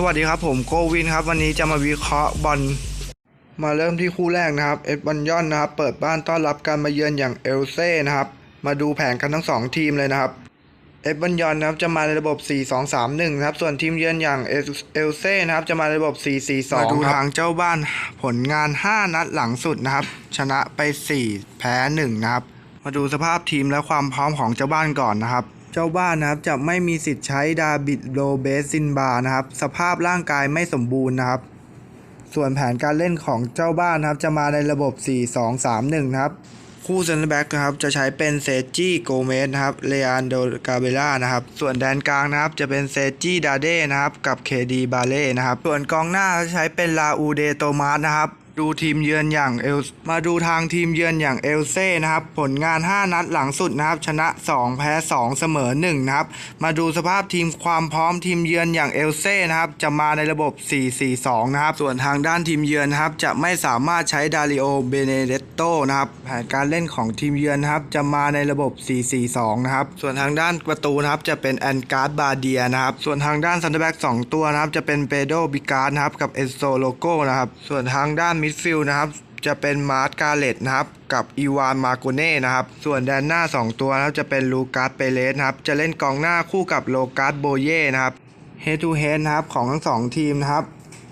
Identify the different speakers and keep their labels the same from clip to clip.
Speaker 1: สวัสดีครับผมโกวินครับ วันนี้จะมาวิเคราะห์บอลมาเริ่มที่คู่แรกนะครับเอ็ดบันยอนนะครับ เปิดบ้านต้อนรับการมาเยือนอย่างเอลเซ่นะครับ มาดูแผนกันทั้งสองทีมเลยนะครับเอ็ดบันยอนนะครับจะมาในระบบ 4-2-3-1นะครับส่วนทีมเยือนอย่างเอลเอลเซ่นะครับจะมาในระบบ 4-4-2มาดูทางเจ้าบ้านผลงาน 5 นัดหลังสุดนะครับ ชนะไป 4 แพ้ 1 นะครับ มาดูสภาพทีมและความพร้อมของเจ้าบ้านก่อนนะครับ เจ้าบ้านนะครับจะไม่มีสิทธิ์ใช้ดาบิดโรเบสซินบานะครับ สภาพร่างกายไม่สมบูรณ์นะครับ ส่วนแผนการเล่นของเจ้าบ้านนะครับ จะมาในระบบ 4-2-3-1 นะครับ คู่เซนเตอร์แบ็กนะครับจะใช้เป็นเซจี้โกเมสนะครับเลอันโดกาเบล่านะครับ ส่วนแดนกลางนะครับจะเป็นเซจี้ดาเด้นะครับ กับเคดีบาเล่นะครับ ส่วนกองหน้าจะใช้เป็นลาอูเดโตมาสนะครับ ดูทีมเยือนอย่างเอลมาดูทางทีมเยือนอย่างเอลเซ่นะครับ ผลงาน 5 นัดหลังสุดนะครับ ชนะ 2 แพ้ 2 เสมอ 1 นะครับ มาดูสภาพทีมความพร้อมทีมเยือนอย่างเอลเซ่นะครับ จะมาในระบบ 4-4-2 นะครับ ส่วนทางด้านทีมเยือนนะครับ จะไม่สามารถใช้ดาริโอเบเนเดตโตนะครับแผนการเล่นของทีมเยือนนะครับ จะมาในระบบ 4-4-2 นะครับ ส่วนทางด้านประตูนะครับ จะเป็นแอนการ์ดบาเดียนะครับ ส่วนทางด้านซันเดอร์แบ็ก2ตัวนะครับ จะเป็นเปโดบิการ์ดนะครับ กับเอสโซโลโก้นะครับ ส่วนทางด้านมิิดฟิลด์นะครับจะเป็นมาร์ตกาเลตนะครับกับอีวานมาโกเน่นะครับส่วนแดนหน้า 2 ตัวนะครับจะเป็นลูกัสเปเลสนะครับจะเล่นกองหน้าคู่กับโลกัสโบเย่นะครับเฮทูเฮดนะครับของทั้งสองทีมนะครับ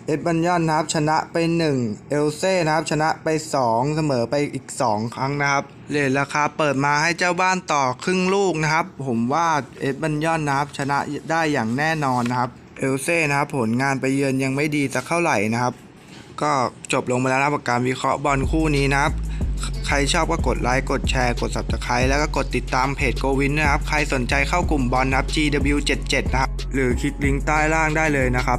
Speaker 1: เอ็ดบันยอนนะครับชนะไป 1 เอลเซ่นะครับชนะไป 2 เสมอไปอีก 2 ครั้งนะครับเลทราคาเปิดมาให้เจ้าบ้านต่อครึ่งลูกนะครับ ผมว่าเอ็ดบันยอนนะครับชนะได้อย่างแน่นอนนะครับเอลเซ่นะครับผลงานไปเยือนยังไม่ดีสักเท่าไหร่นะครับ ก็จบลงไปแล้วนะครับกับการวิเคราะห์บอลคู่นี้นะครับ ใครชอบก็กดไลค์ กดแชร์ กด subscribe แล้วก็กดติดตามเพจโกวินนะครับ ใครสนใจเข้ากลุ่มบอลนะครับ GW77 นะครับ หรือคลิกลิงก์ใต้ล่างได้เลยนะครับ